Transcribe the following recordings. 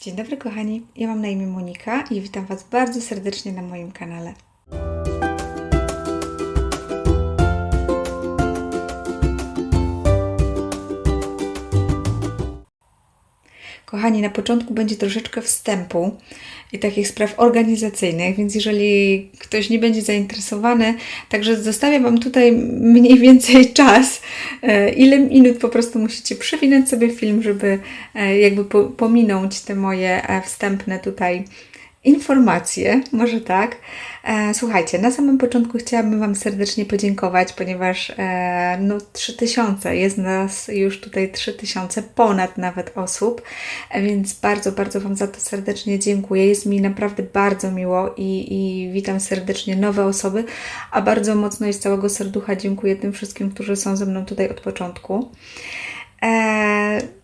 Dzień dobry kochani, ja mam na imię Monika i witam Was bardzo serdecznie na moim kanale. Kochani, na początku będzie troszeczkę wstępu i takich spraw organizacyjnych, więc jeżeli ktoś nie będzie zainteresowany, także zostawiam Wam tutaj mniej więcej czas, e, ile minut po prostu musicie przewinąć sobie film, żeby e, jakby po, pominąć te moje e, wstępne tutaj informacje, może tak. E, słuchajcie, na samym początku chciałabym Wam serdecznie podziękować, ponieważ e, no 3000, jest nas już tutaj 3000, ponad nawet osób, więc bardzo, bardzo Wam za to serdecznie dziękuję. Jest mi naprawdę bardzo miło i, i witam serdecznie nowe osoby, a bardzo mocno i z całego serducha dziękuję tym wszystkim, którzy są ze mną tutaj od początku. E,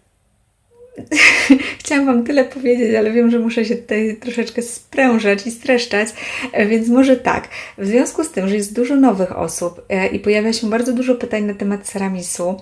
Chciałam Wam tyle powiedzieć, ale wiem, że muszę się tutaj troszeczkę sprężać i streszczać, e, więc może tak. W związku z tym, że jest dużo nowych osób e, i pojawia się bardzo dużo pytań na temat ceramisu,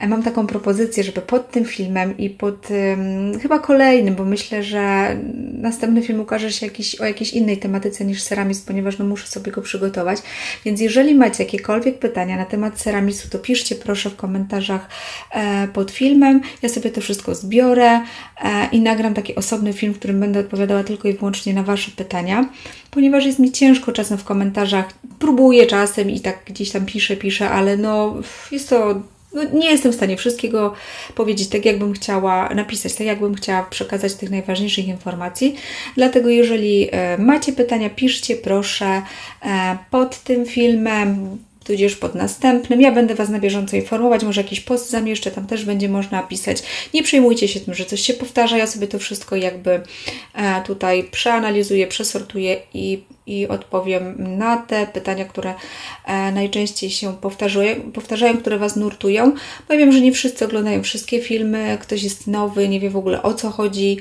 e, mam taką propozycję, żeby pod tym filmem i pod ym, chyba kolejnym, bo myślę, że następny film ukaże się jakiś, o jakiejś innej tematyce niż ceramis, ponieważ no, muszę sobie go przygotować. Więc jeżeli macie jakiekolwiek pytania na temat ceramisu, to piszcie proszę w komentarzach e, pod filmem. Ja sobie to wszystko zbiorę e, i nagram taki osobny film, w którym będę odpowiadała tylko i wyłącznie na Wasze pytania, ponieważ jest mi ciężko czasem w komentarzach. Próbuję czasem i tak gdzieś tam piszę, piszę, ale no jest to no, nie jestem w stanie wszystkiego powiedzieć tak, jakbym chciała, napisać tak, jakbym chciała przekazać tych najważniejszych informacji. Dlatego, jeżeli e, macie pytania, piszcie proszę e, pod tym filmem, tudzież pod następnym. Ja będę Was na bieżąco informować, może jakiś post zamieszczę, tam też będzie można pisać. Nie przejmujcie się tym, że coś się powtarza, ja sobie to wszystko jakby e, tutaj przeanalizuję, przesortuję i, i odpowiem na te pytania, które e, najczęściej się powtarzają, powtarzają, które Was nurtują. Bo ja wiem, że nie wszyscy oglądają wszystkie filmy, ktoś jest nowy, nie wie w ogóle o co chodzi.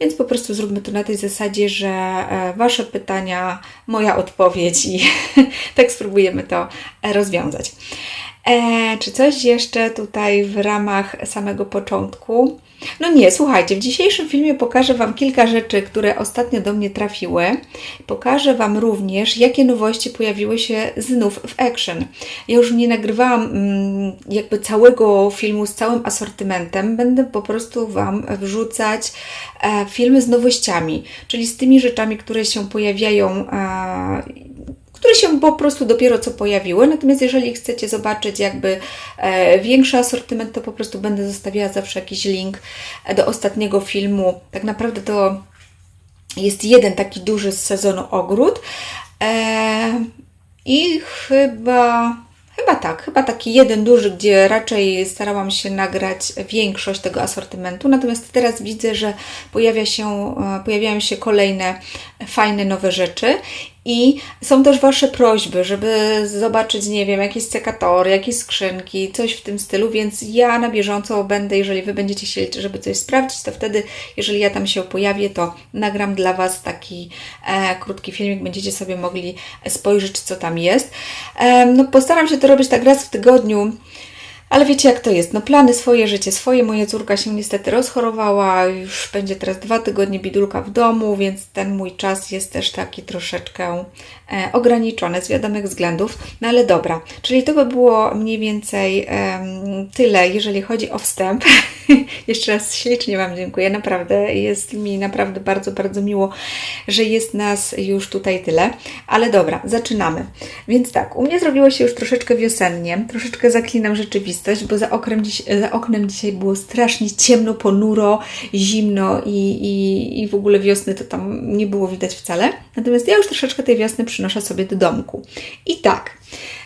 Więc po prostu zróbmy to na tej zasadzie, że e, Wasze pytania, moja odpowiedź i tak spróbujemy to e, rozwiązać. E, czy coś jeszcze tutaj w ramach samego początku? No nie, słuchajcie, w dzisiejszym filmie pokażę Wam kilka rzeczy, które ostatnio do mnie trafiły. Pokażę Wam również, jakie nowości pojawiły się znów w Action. Ja już nie nagrywałam mm, jakby całego filmu z całym asortymentem, będę po prostu Wam wrzucać e, filmy z nowościami, czyli z tymi rzeczami, które się pojawiają e, które się po prostu dopiero co pojawiły. Natomiast jeżeli chcecie zobaczyć jakby e, większy asortyment, to po prostu będę zostawiała zawsze jakiś link do ostatniego filmu. Tak naprawdę to jest jeden taki duży z sezonu ogród. E, I chyba Chyba tak, chyba taki jeden duży, gdzie raczej starałam się nagrać większość tego asortymentu. Natomiast teraz widzę, że pojawia się, e, pojawiają się kolejne fajne nowe rzeczy i są też Wasze prośby, żeby zobaczyć, nie wiem, jakieś sekatory, jakieś skrzynki, coś w tym stylu, więc ja na bieżąco będę, jeżeli Wy będziecie chcieli, żeby coś sprawdzić, to wtedy, jeżeli ja tam się pojawię, to nagram dla Was taki e, krótki filmik, będziecie sobie mogli spojrzeć, co tam jest. E, no, postaram się to robić tak raz w tygodniu, ale wiecie jak to jest, no plany swoje, życie swoje. Moja córka się niestety rozchorowała, już będzie teraz dwa tygodnie bidulka w domu, więc ten mój czas jest też taki troszeczkę e, ograniczony z wiadomych względów. No ale dobra, czyli to by było mniej więcej em, tyle, jeżeli chodzi o wstęp. Jeszcze raz ślicznie Wam dziękuję, naprawdę jest mi naprawdę bardzo, bardzo miło, że jest nas już tutaj tyle. Ale dobra, zaczynamy. Więc tak, u mnie zrobiło się już troszeczkę wiosennie, troszeczkę zaklinam rzeczywistość, bo za oknem, dziś, za oknem dzisiaj było strasznie ciemno, ponuro, zimno i, i, i w ogóle wiosny to tam nie było widać wcale. Natomiast ja już troszeczkę tej wiosny przynoszę sobie do domku. I tak,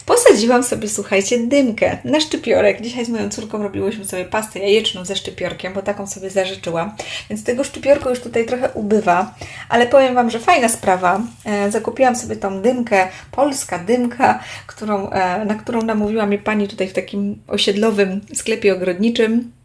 Posadziłam sobie, słuchajcie, dymkę na szczypiorek. Dzisiaj z moją córką robiłyśmy sobie pastę jajeczną ze szczypiorkiem, bo taką sobie zażyczyłam. Więc tego szczypiorku już tutaj trochę ubywa, ale powiem Wam, że fajna sprawa. E, zakupiłam sobie tą dymkę, polska dymka, którą, e, na którą namówiła mnie pani tutaj w takim osiedlowym sklepie ogrodniczym.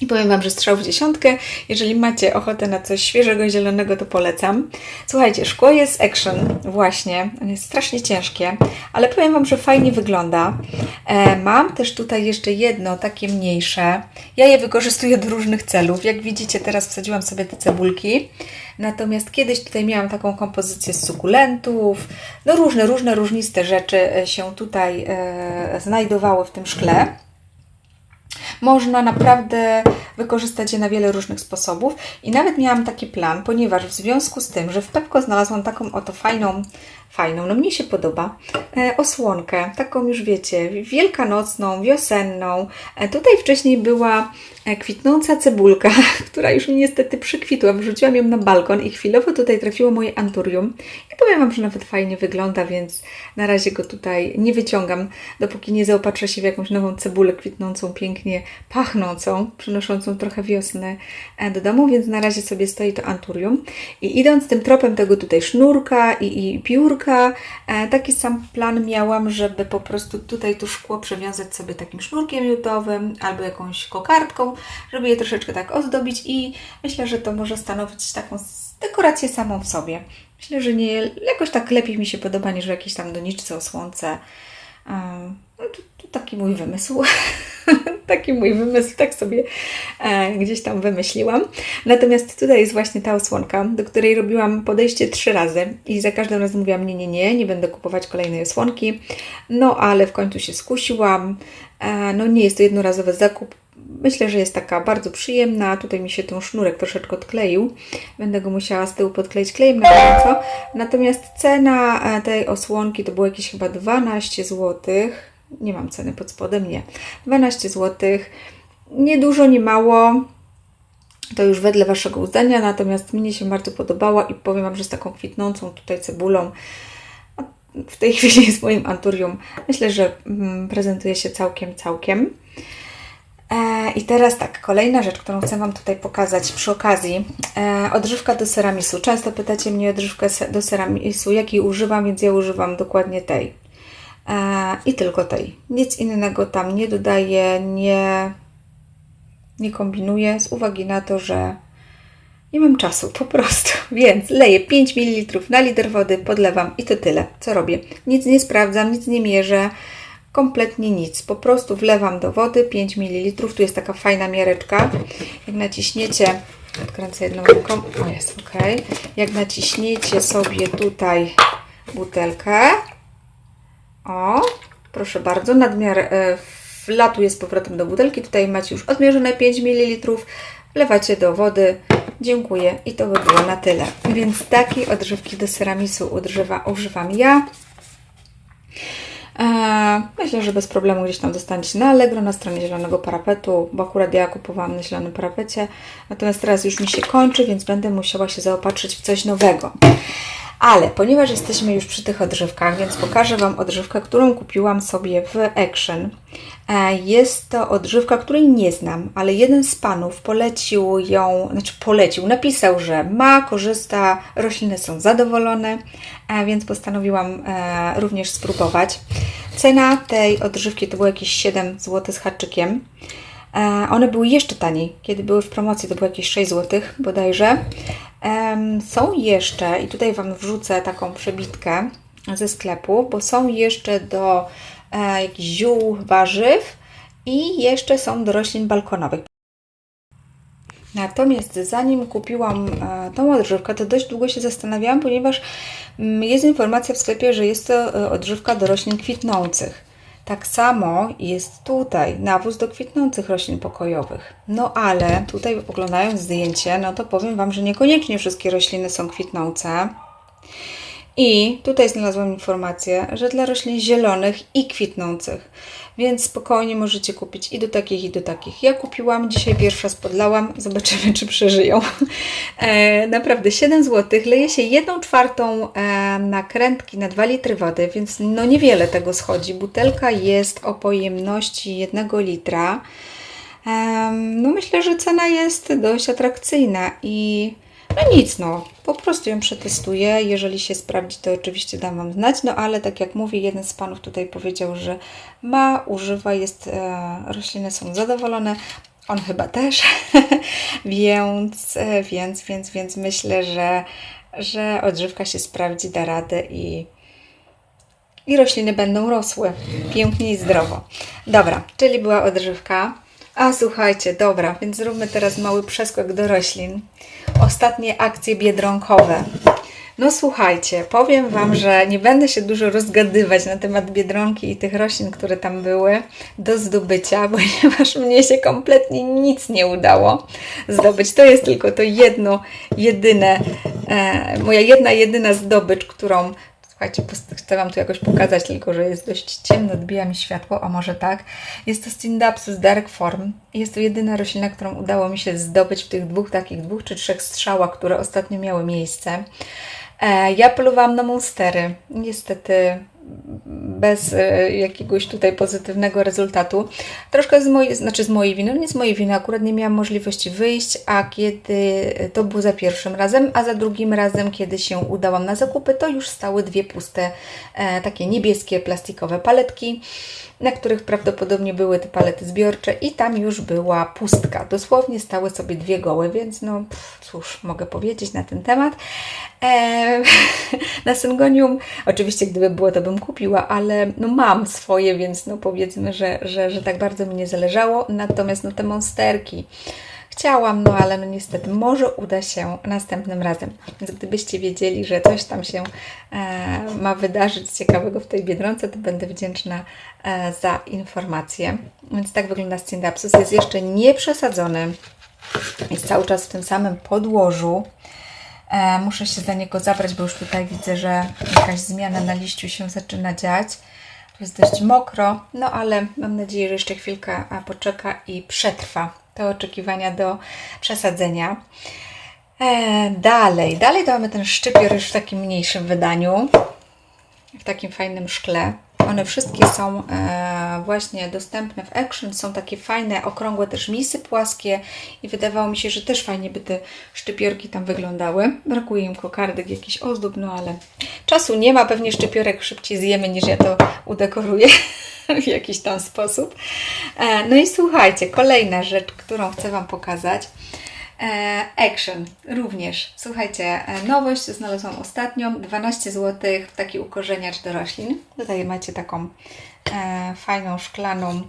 I powiem Wam, że strzał w dziesiątkę. Jeżeli macie ochotę na coś świeżego, zielonego, to polecam. Słuchajcie, szkło jest action, właśnie. Ono jest strasznie ciężkie, ale powiem Wam, że fajnie wygląda. E, mam też tutaj jeszcze jedno, takie mniejsze. Ja je wykorzystuję do różnych celów. Jak widzicie, teraz wsadziłam sobie te cebulki. Natomiast kiedyś tutaj miałam taką kompozycję z sukulentów. No różne, różne, różniste rzeczy e, się tutaj e, znajdowały w tym szkle. Można naprawdę wykorzystać je na wiele różnych sposobów. I nawet miałam taki plan, ponieważ w związku z tym, że w Pepko znalazłam taką oto fajną, fajną, no mnie się podoba, e, osłonkę, taką już wiecie, wielkanocną, wiosenną. E, tutaj wcześniej była e, kwitnąca cebulka, która już mi niestety przykwitła. Wrzuciłam ją na balkon i chwilowo tutaj trafiło moje anturium. I powiem Wam, że nawet fajnie wygląda, więc na razie go tutaj nie wyciągam, dopóki nie zaopatrzę się w jakąś nową cebulę kwitnącą, pięknie pachnącą, przynoszącą trochę wiosny do domu, więc na razie sobie stoi to anturium. I idąc tym tropem tego tutaj sznurka i, i piórka, e, taki sam plan miałam, żeby po prostu tutaj to szkło przewiązać sobie takim sznurkiem miutowym albo jakąś kokardką, żeby je troszeczkę tak ozdobić i myślę, że to może stanowić taką dekorację samą w sobie. Myślę, że nie, jakoś tak lepiej mi się podoba niż jakieś tam doniczce o słońce. No to, to taki mój wymysł. taki mój wymysł, tak sobie e, gdzieś tam wymyśliłam. Natomiast tutaj jest właśnie ta osłonka, do której robiłam podejście trzy razy i za każdym razem mówiłam nie, nie, nie, nie będę kupować kolejnej osłonki. No ale w końcu się skusiłam. E, no nie jest to jednorazowy zakup, Myślę, że jest taka bardzo przyjemna. Tutaj mi się ten sznurek troszeczkę odkleił. Będę go musiała z tyłu podkleić klejem na gorąco. Natomiast cena e, tej osłonki to było jakieś chyba 12 zł. Nie mam ceny pod spodem, nie. 12 zł. Nie dużo, nie mało. To już wedle Waszego uznania, natomiast mnie się bardzo podobała i powiem Wam, że z taką kwitnącą tutaj cebulą w tej chwili jest moim anturium. Myślę, że mm, prezentuje się całkiem, całkiem. E, I teraz tak, kolejna rzecz, którą chcę Wam tutaj pokazać przy okazji. E, odżywka do ceramisu. Często pytacie mnie o odżywkę do ceramisu, jakiej używam, więc ja używam dokładnie tej. E, I tylko tej. Nic innego tam nie dodaję, nie, nie kombinuję, z uwagi na to, że nie mam czasu po prostu. Więc leję 5 ml na liter wody, podlewam i to tyle. Co robię? Nic nie sprawdzam, nic nie mierzę kompletnie nic. Po prostu wlewam do wody 5 ml. Tu jest taka fajna miareczka. Jak naciśniecie, odkręcę jedną ręką, o jest ok. Jak naciśniecie sobie tutaj butelkę, o, proszę bardzo, nadmiar e, wlatuje z powrotem do butelki. Tutaj macie już odmierzone 5 ml. Wlewacie do wody. Dziękuję i to by było na tyle. Więc takiej odżywki do ceramisu używa, używam ja. E, myślę, że bez problemu gdzieś tam dostaniecie na Allegro, na stronie Zielonego Parapetu, bo akurat ja kupowałam na Zielonym Parapecie. Natomiast teraz już mi się kończy, więc będę musiała się zaopatrzyć w coś nowego. Ale ponieważ jesteśmy już przy tych odżywkach, więc pokażę Wam odżywkę, którą kupiłam sobie w Action. E, jest to odżywka, której nie znam, ale jeden z panów polecił ją, znaczy polecił, napisał, że ma, korzysta, rośliny są zadowolone, e, więc postanowiłam e, również spróbować. Cena tej odżywki to było jakieś 7 zł z haczykiem. One były jeszcze taniej. Kiedy były w promocji, to było jakieś 6 zł bodajże. Są jeszcze, i tutaj Wam wrzucę taką przebitkę ze sklepu, bo są jeszcze do e, jakichś ziół, warzyw i jeszcze są do roślin balkonowych. Natomiast zanim kupiłam e, tą odżywkę, to dość długo się zastanawiałam, ponieważ mm, jest informacja w sklepie, że jest to e, odżywka do roślin kwitnących. Tak samo jest tutaj nawóz do kwitnących roślin pokojowych. No ale tutaj oglądając zdjęcie, no to powiem Wam, że niekoniecznie wszystkie rośliny są kwitnące. I tutaj znalazłam informację, że dla roślin zielonych i kwitnących, więc spokojnie możecie kupić i do takich, i do takich. Ja kupiłam, dzisiaj pierwsza spodlałam, zobaczymy, czy przeżyją. E, naprawdę 7 zł, leje się 1 czwartą e, nakrętki na 2 litry wody, więc no niewiele tego schodzi. Butelka jest o pojemności 1 litra. E, no myślę, że cena jest dość atrakcyjna i no nic, no, po prostu ją przetestuję. Jeżeli się sprawdzi, to oczywiście dam Wam znać. No ale tak jak mówię, jeden z panów tutaj powiedział, że ma, używa, jest, e, rośliny są zadowolone. On chyba też. więc, e, więc, więc, więc myślę, że, że odżywka się sprawdzi, da radę i, i rośliny będą rosły pięknie i zdrowo. Dobra, czyli była odżywka. A słuchajcie, dobra, więc zróbmy teraz mały przeskok do roślin. Ostatnie akcje biedronkowe. No słuchajcie, powiem Wam, że nie będę się dużo rozgadywać na temat biedronki i tych roślin, które tam były do zdobycia, ponieważ mnie się kompletnie nic nie udało zdobyć. To jest tylko to jedno, jedyne, e, moja jedna, jedyna zdobycz, którą Słuchajcie, chcę Wam tu jakoś pokazać, tylko że jest dość ciemno, odbija mi światło, a może tak. Jest to Stindapsus Dark Form. Jest to jedyna roślina, którą udało mi się zdobyć w tych dwóch takich, dwóch czy trzech strzałach, które ostatnio miały miejsce. E, ja polowałam na monstery. Niestety bez e, jakiegoś tutaj pozytywnego rezultatu. Troszkę z mojej, znaczy z mojej winy, no nie z mojej winy, akurat nie miałam możliwości wyjść, a kiedy to było za pierwszym razem, a za drugim razem, kiedy się udałam na zakupy, to już stały dwie puste, e, takie niebieskie plastikowe paletki, na których prawdopodobnie były te palety zbiorcze i tam już była pustka. Dosłownie stały sobie dwie gołe, więc no pff, cóż, mogę powiedzieć na ten temat. E, na Syngonium, oczywiście gdyby było, to bym kupiła, ale no mam swoje, więc no powiedzmy, że, że, że tak bardzo mi nie zależało. Natomiast no te monsterki chciałam, no ale no niestety może uda się następnym razem. Więc gdybyście wiedzieli, że coś tam się e, ma wydarzyć ciekawego w tej Biedronce, to będę wdzięczna e, za informację. Więc tak wygląda Scindapsus. Jest jeszcze nie przesadzony. Jest cały czas w tym samym podłożu. E, muszę się za niego zabrać, bo już tutaj widzę, że jakaś zmiana na liściu się zaczyna dziać. Tu jest dość mokro, no ale mam nadzieję, że jeszcze chwilkę poczeka i przetrwa te oczekiwania do przesadzenia. E, dalej, dalej to mamy ten szczypior już w takim mniejszym wydaniu, w takim fajnym szkle. One wszystkie są e, właśnie dostępne w Action. Są takie fajne, okrągłe też misy płaskie i wydawało mi się, że też fajnie by te szczypiorki tam wyglądały. Brakuje im kokardek, jakiś ozdób, no ale czasu nie ma. Pewnie szczypiorek szybciej zjemy niż ja to udekoruję w jakiś tam sposób. E, no i słuchajcie, kolejna rzecz, którą chcę Wam pokazać. E, Action również. Słuchajcie, e, nowość znalazłam ostatnio. 12 zł, taki ukorzeniacz do roślin. Tutaj macie taką e, fajną szklaną,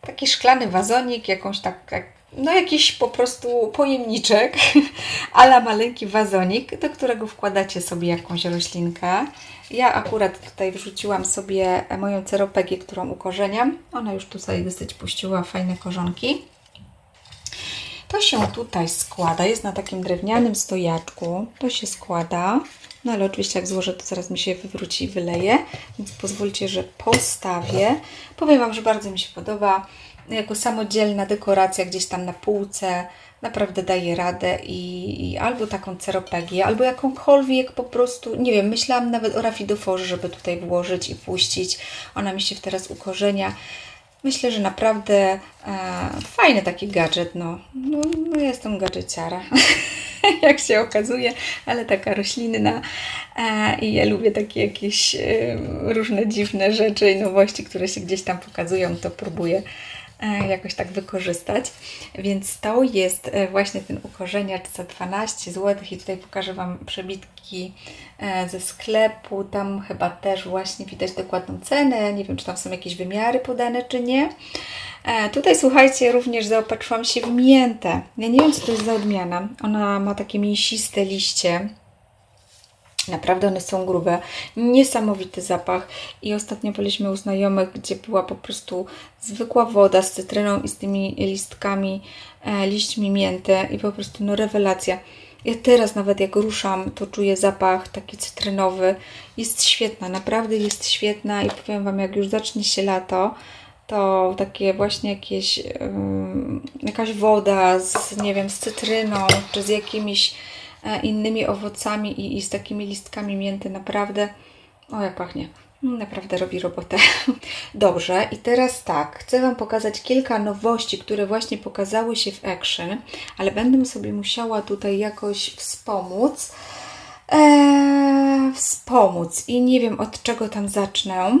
taki szklany wazonik, jakąś tak, no jakiś po prostu pojemniczek, ale maleńki wazonik, do którego wkładacie sobie jakąś roślinkę. Ja akurat tutaj wrzuciłam sobie moją ceropegię, którą ukorzeniam. Ona już tutaj dosyć puściła fajne korzonki. To się tutaj składa, jest na takim drewnianym stojaczku. To się składa, no ale oczywiście jak złożę, to zaraz mi się wywróci i wyleje, więc pozwólcie, że postawię. Powiem Wam, że bardzo mi się podoba. Jako samodzielna dekoracja gdzieś tam na półce naprawdę daje radę i, i albo taką ceropegię, albo jakąkolwiek po prostu, nie wiem, myślałam nawet o rafidoforze, żeby tutaj włożyć i puścić. Ona mi się teraz ukorzenia. Myślę, że naprawdę e, fajny taki gadżet. No, no, no jestem gadżeciara, jak się okazuje, ale taka roślinna e, i ja lubię takie jakieś e, różne dziwne rzeczy i nowości, które się gdzieś tam pokazują, to próbuję jakoś tak wykorzystać. Więc to jest e, właśnie ten ukorzeniacz za 12 zł i tutaj pokażę Wam przebitki e, ze sklepu. Tam chyba też właśnie widać dokładną cenę. Nie wiem, czy tam są jakieś wymiary podane, czy nie. E, Tutaj słuchajcie, również zaopatrzyłam się w miętę. Ja nie wiem, co to jest za odmiana. Ona ma takie mięsiste liście. Naprawdę one są grube. Niesamowity zapach. I ostatnio byliśmy u znajomych, gdzie była po prostu zwykła woda z cytryną i z tymi listkami, e, liśćmi mięty. I po prostu no rewelacja. Ja teraz nawet jak ruszam, to czuję zapach taki cytrynowy. Jest świetna, naprawdę jest świetna i powiem Wam, jak już zacznie się lato, to takie właśnie jakieś, ym, jakaś woda z, nie wiem, z cytryną, czy z jakimiś innymi owocami i, i z takimi listkami mięty, naprawdę, o jak pachnie. Mm, Naprawdę robi robotę. Dobrze, i teraz tak, chcę Wam pokazać kilka nowości, które właśnie pokazały się w Action, ale będę sobie musiała tutaj jakoś wspomóc. Eee, wspomóc i nie wiem od czego tam zacznę.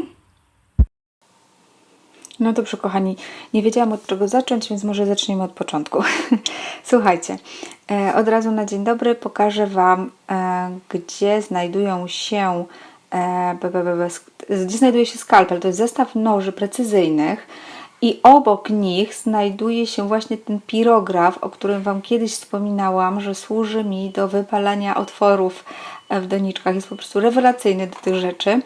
No dobrze, kochani, nie wiedziałam od czego zacząć, więc może zaczniemy od początku. Słuchajcie, e, od razu na dzień dobry pokażę Wam, e, gdzie znajdują się, e, gdzie znajduje się skalpel. To jest zestaw noży precyzyjnych i obok nich znajduje się właśnie ten pirograf, o którym Wam kiedyś wspominałam, że służy mi do wypalania otworów w doniczkach. Jest po prostu rewelacyjny do tych rzeczy.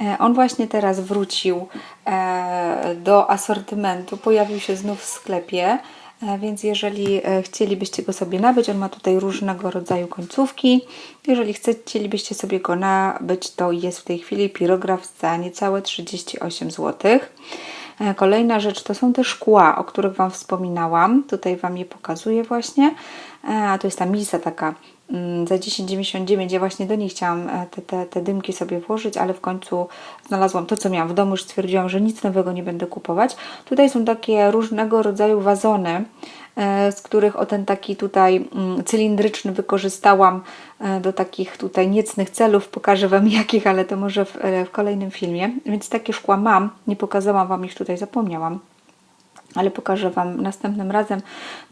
E, On właśnie teraz wrócił e, do asortymentu, pojawił się znów w sklepie, e, więc jeżeli chcielibyście go sobie nabyć, on ma tutaj różnego rodzaju końcówki. Jeżeli chcielibyście sobie go nabyć, to jest w tej chwili pirograf za niecałe 38 zł. Kolejna rzecz to są te szkła, o których Wam wspominałam. Tutaj Wam je pokazuję właśnie. A to jest ta misa taka za 10,99. Ja właśnie do niej chciałam e, te, te, te dymki sobie włożyć, ale w końcu znalazłam to, co miałam w domu. Już stwierdziłam, że nic nowego nie będę kupować. Tutaj są takie różnego rodzaju wazony, e, z których o ten taki tutaj mm, cylindryczny wykorzystałam e, do takich tutaj niecnych celów. Pokażę Wam jakich, ale to może w, w kolejnym filmie. Więc takie szkła mam. Nie pokazałam Wam ich tutaj, zapomniałam ale pokażę Wam następnym razem,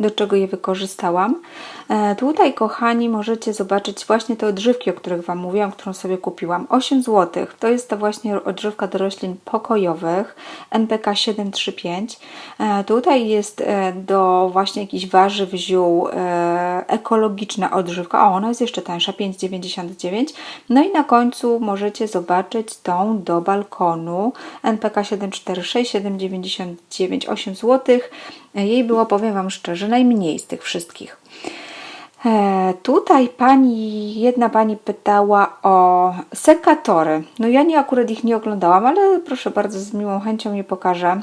do czego je wykorzystałam. E, tutaj, kochani, możecie zobaczyć właśnie te odżywki, o których Wam mówiłam, którą sobie kupiłam. 8 zł. To jest ta właśnie odżywka do roślin pokojowych NPK 735. E, tutaj jest e, do właśnie jakichś warzyw, ziół ekologiczna odżywka. O, ona jest jeszcze tańsza, 5,99. No i na końcu możecie zobaczyć tą do balkonu NPK 746, 7,99, 8 zł. Jej było, powiem Wam szczerze, najmniej z tych wszystkich. E, tutaj pani, jedna pani pytała o sekatory. No ja nie akurat ich nie oglądałam, ale proszę bardzo, z miłą chęcią je pokażę.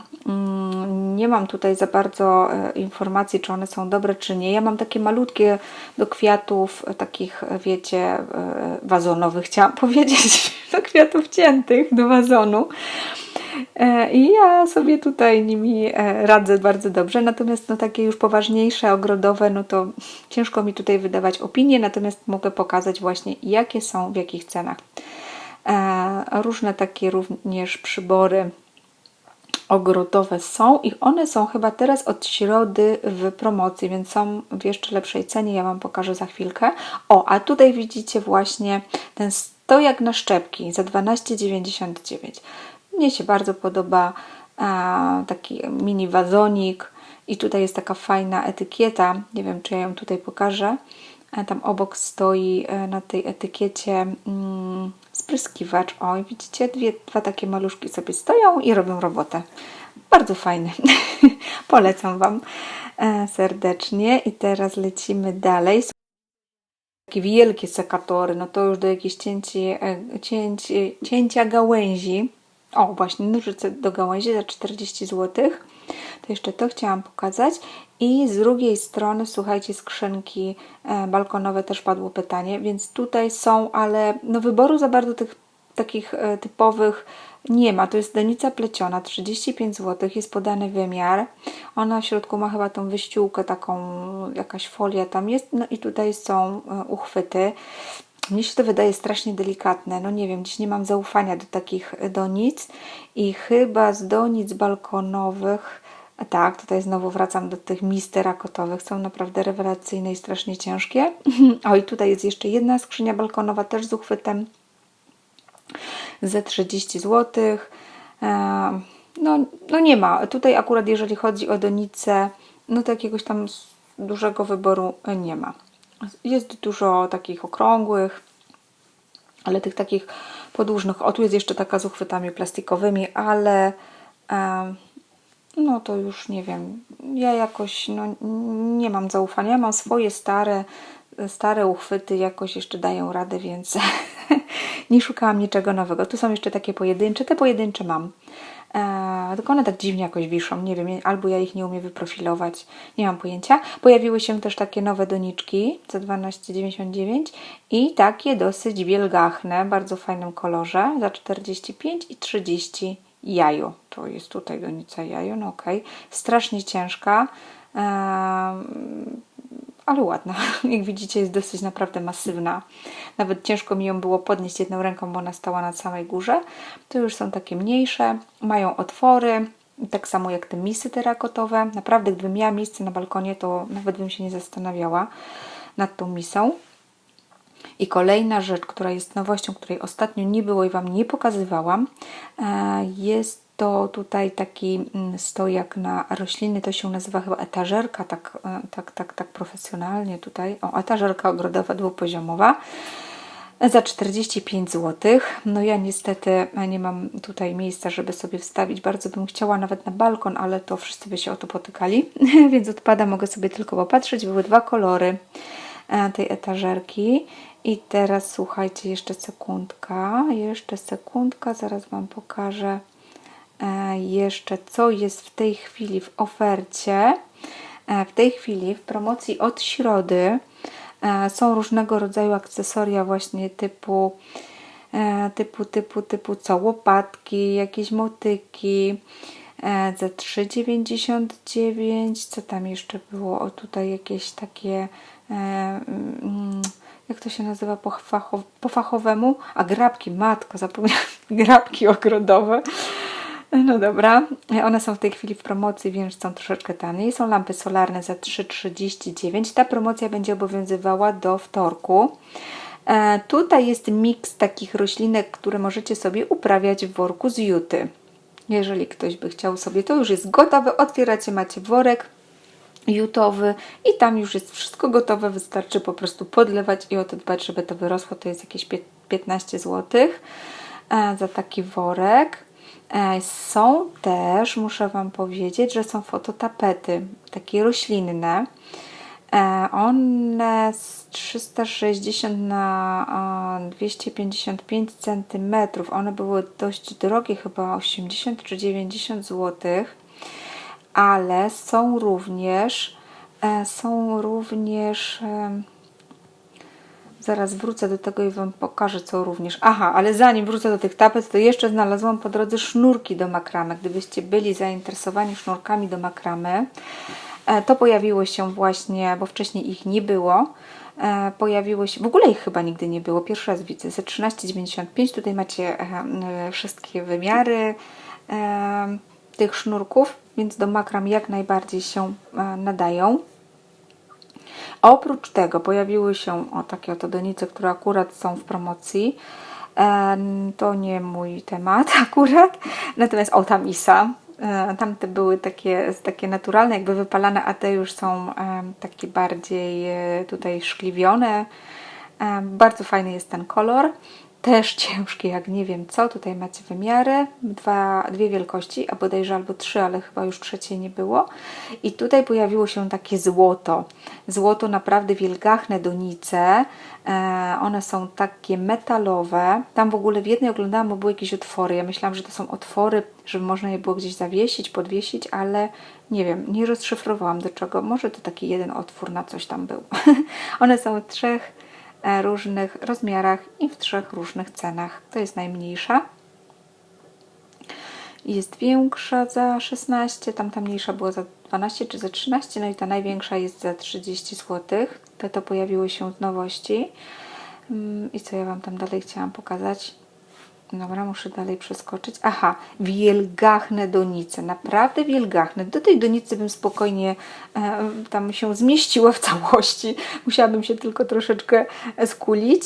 Nie mam tutaj za bardzo e, informacji, czy one są dobre, czy nie. Ja mam takie malutkie do kwiatów, e, takich, e, wiecie, wazonowych, chciałam powiedzieć, do kwiatów ciętych, do wazonu. I ja sobie tutaj nimi radzę bardzo dobrze. Natomiast no, takie już poważniejsze, ogrodowe, no to ciężko mi tutaj wydawać opinie, natomiast mogę pokazać właśnie jakie są, w jakich cenach. Różne takie również przybory ogrodowe są i one są chyba teraz od środy w promocji, więc są w jeszcze lepszej cenie. Ja Wam pokażę za chwilkę. O, a tutaj widzicie właśnie ten stojak na szczepki za 12,99. Mnie się bardzo podoba taki mini wazonik i tutaj jest taka fajna etykieta. Nie wiem, czy ja ją tutaj pokażę. Tam obok stoi e, na tej etykiecie mm, spryskiwacz. O, widzicie, dwie, dwa takie maluszki sobie stoją i robią robotę. Bardzo fajny. Polecam Wam e, serdecznie. I teraz lecimy dalej. Takie wielkie sekatory, no to już do jakiejś cięci, e, cięci, cięcia gałęzi. O, właśnie, nożyce do gałęzi za 40 zł. To jeszcze to chciałam pokazać. I z drugiej strony, słuchajcie, skrzynki e, balkonowe też padło pytanie, więc tutaj są, ale no wyboru za bardzo tych takich e, typowych nie ma. To jest donica pleciona, 35 zł, jest podany wymiar. Ona w środku ma chyba tą wyściółkę, taką jakaś folia tam jest. No i tutaj są e, uchwyty. Mnie się to wydaje strasznie delikatne. No nie wiem, dziś nie mam zaufania do takich donic i chyba z donic balkonowych. Tak, tutaj znowu wracam do tych mister rakotowych. Są naprawdę rewelacyjne i strasznie ciężkie. O, i tutaj jest jeszcze jedna skrzynia balkonowa, też z uchwytem za 30 zł. No, no nie ma. Tutaj akurat jeżeli chodzi o donicę, no to jakiegoś tam dużego wyboru nie ma. Jest dużo takich okrągłych, ale tych takich podłużnych. O, tu jest jeszcze taka z uchwytami plastikowymi, ale em, no to już nie wiem. Ja jakoś no, nie mam zaufania. Ja mam swoje stare, stare uchwyty, jakoś jeszcze dają radę, więc nie szukałam niczego nowego. Tu są jeszcze takie pojedyncze. Te pojedyncze mam. E, tylko one tak dziwnie jakoś wiszą. Nie wiem, albo ja ich nie umiem wyprofilować. Nie mam pojęcia. Pojawiły się też takie nowe doniczki za 12,99 i takie dosyć wielgachne, bardzo fajnym kolorze za 45 i 30 jaju. To jest tutaj donica jaju, no okej. Strasznie ciężka. Ale ładna. Jak widzicie, jest dosyć naprawdę masywna. Nawet ciężko mi ją było podnieść jedną ręką, bo ona stała na samej górze. To już są takie mniejsze, mają otwory, tak samo jak te misy terakotowe. Naprawdę, gdybym miała miejsce na balkonie, to nawet bym się nie zastanawiała nad tą misą. I kolejna rzecz, która jest nowością, której ostatnio nie było i Wam nie pokazywałam, e, jest to tutaj taki mm, stojak na rośliny, to się nazywa chyba etażerka, tak, e, tak, tak, tak profesjonalnie tutaj. O, etażerka ogrodowa dwupoziomowa za 45 zł. No ja niestety nie mam tutaj miejsca, żeby sobie wstawić. Bardzo bym chciała nawet na balkon, ale to wszyscy by się o to potykali, więc odpada, mogę sobie tylko popatrzeć. Były dwa kolory e, tej etażerki. I teraz słuchajcie, jeszcze sekundka, jeszcze sekundka, zaraz Wam pokażę e, jeszcze co jest w tej chwili w ofercie. E, w tej chwili w promocji od środy E, są różnego rodzaju akcesoria właśnie typu typu, typu, typu co? Łopatki, jakieś motyki za 3,99 co tam jeszcze było? O tutaj jakieś takie to się nazywa po, po fachowemu? A grabki, matko, zapomniałam, grabki ogrodowe no dobra, one są w tej chwili w promocji, więc są troszeczkę taniej. Są lampy solarne za 3,39. Ta promocja będzie obowiązywała do wtorku. E, tutaj jest miks takich roślinek, które możecie sobie uprawiać w worku z juty. Jeżeli ktoś by chciał sobie, to już jest gotowe. Otwieracie, macie worek jutowy i tam już jest wszystko gotowe. Wystarczy po prostu podlewać i o to dbać, żeby to wyrosło. To jest jakieś 15 zł e, za taki worek. E, są też, muszę Wam powiedzieć, że są fototapety, takie roślinne. E, one z 360 na 255 cm. One były dość drogie, chyba 80 czy 90 zł, ale są również e, są również Zaraz wrócę do tego i Wam pokażę, co również. Aha, ale zanim wrócę do tych tapet, to jeszcze znalazłam po drodze sznurki do makramy. Gdybyście byli zainteresowani sznurkami do makramy, e, to pojawiło się właśnie, bo wcześniej ich nie było. E, pojawiło się, w ogóle ich chyba nigdy nie było. Pierwszy raz widzę, ze 13,95. Tutaj macie e, wszystkie wymiary tych sznurków, więc do makram jak najbardziej się nadają. Oprócz tego pojawiły się o takie oto donice, które akurat są w promocji. E, to nie mój temat akurat. Natomiast o tamisa. E, tamte były takie, takie naturalne, jakby wypalane, a te już są e, takie bardziej tutaj szkliwione. Bardzo fajny jest ten kolor też ciężkie, jak nie wiem co. Tutaj macie wymiary, dwa, dwie wielkości, a bodajże albo trzy, ale chyba już trzeciej nie było. I tutaj pojawiło się takie złoto. Złoto naprawdę wielgachne donice. E, one są takie metalowe. Tam w ogóle w jednej oglądałam, bo były jakieś otwory. Ja myślałam, że to są otwory, żeby można je było gdzieś zawiesić, podwiesić, ale nie wiem, nie rozszyfrowałam do czego. Może to taki jeden otwór na coś tam był. one są trzech różnych rozmiarach i w trzech różnych cenach. To jest najmniejsza. Jest większa za 16, tamta mniejsza była za 12 czy za 13, no i ta największa jest za 30 zł. Te to pojawiły się z nowości. Mm, I co ja Wam tam dalej chciałam pokazać? Dobra, muszę dalej przeskoczyć. Aha, wielgachne donice, naprawdę wielgachne. Do tej donicy bym spokojnie e, tam się zmieściła w całości. Musiałabym się tylko troszeczkę skulić.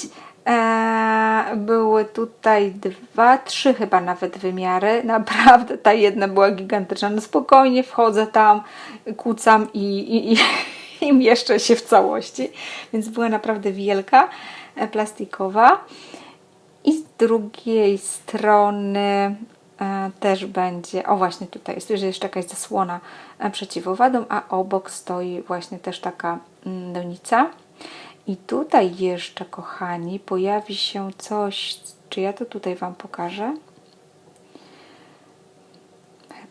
E, były tutaj dwa, trzy chyba nawet wymiary. Naprawdę ta jedna była gigantyczna. No spokojnie wchodzę tam, kucam i, i, i, i mieszczę się w całości. Więc była naprawdę wielka, e, plastikowa. I z drugiej strony e, też będzie, o właśnie tutaj jest, jeszcze jakaś zasłona e, przeciwowadą, a obok stoi właśnie też taka mm, donica. I tutaj jeszcze, kochani, pojawi się coś, czy ja to tutaj Wam pokażę?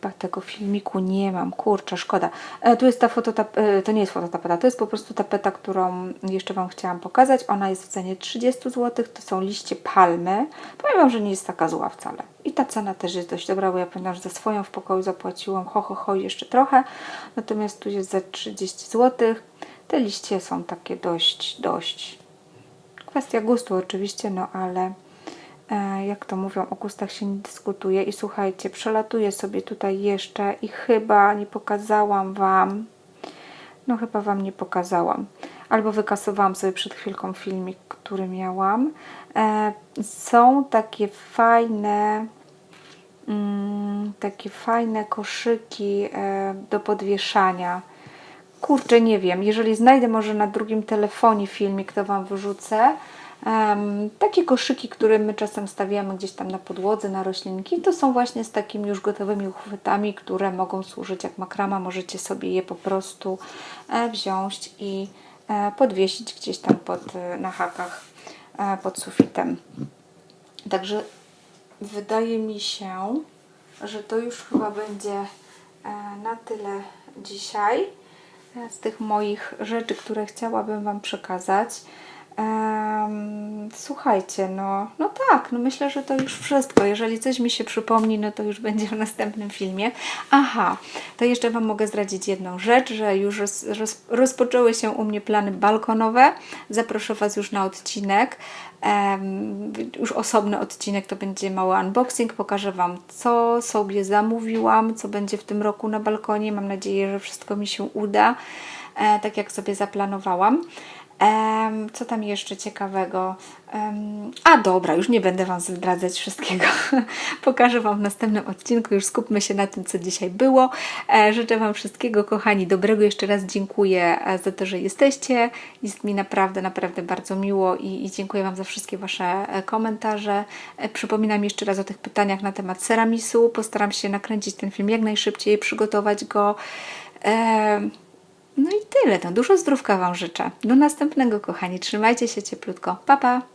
Chyba tego filmiku nie mam. Kurczę, szkoda. E, tu jest ta fototapeta, e, to nie jest fototapeta, to jest po prostu tapeta, którą jeszcze Wam chciałam pokazać. Ona jest w cenie 30 zł, to są liście palmy. Powiem Wam, że nie jest taka zła wcale. I ta cena też jest dość dobra, bo ja pamiętam, że za swoją w pokoju zapłaciłam ho, ho, ho jeszcze trochę. Natomiast tu jest za 30 zł. Te liście są takie dość, dość kwestia gustu oczywiście, no ale jak to mówią, o gustach się nie dyskutuje. I słuchajcie, przelatuję sobie tutaj jeszcze i chyba nie pokazałam Wam, no chyba Wam nie pokazałam, albo wykasowałam sobie przed chwilką filmik, który miałam. E, są takie fajne, mm, takie fajne koszyki e, do podwieszania. Kurczę, nie wiem, jeżeli znajdę może na drugim telefonie filmik, to Wam wyrzucę. Em, takie koszyki, które my czasem stawiamy gdzieś tam na podłodze, na roślinki, to są właśnie z takimi już gotowymi uchwytami, które mogą służyć jak makrama. Możecie sobie je po prostu e, wziąć i e, podwiesić gdzieś tam pod, e, na hakach e, pod sufitem. Także wydaje mi się, że to już chyba będzie e, na tyle dzisiaj e, z tych moich rzeczy, które chciałabym Wam przekazać. Em, słuchajcie, no, no tak, no myślę, że to już wszystko. Jeżeli coś mi się przypomni, no to już będzie w następnym filmie. Aha, to jeszcze Wam mogę zdradzić jedną rzecz, że już roz, roz, rozpoczęły się u mnie plany balkonowe. Zaproszę Was już na odcinek. Em, już osobny odcinek to będzie mały unboxing. Pokażę Wam, co sobie zamówiłam, co będzie w tym roku na balkonie. Mam nadzieję, że wszystko mi się uda, e, tak jak sobie zaplanowałam. Em, co tam jeszcze ciekawego? Em, a dobra, już nie będę Wam zdradzać wszystkiego. Pokażę Wam w następnym odcinku. Już skupmy się na tym, co dzisiaj było. E, życzę Wam wszystkiego, kochani, dobrego. Jeszcze raz dziękuję e, za to, że jesteście. Jest mi naprawdę, naprawdę bardzo miło i, i dziękuję Wam za wszystkie Wasze e, komentarze. E, przypominam jeszcze raz o tych pytaniach na temat ceramisu. Postaram się nakręcić ten film jak najszybciej, przygotować go. Em, no i tyle. No, dużo zdrówka Wam życzę. Do następnego, kochani. Trzymajcie się cieplutko. Pa, pa!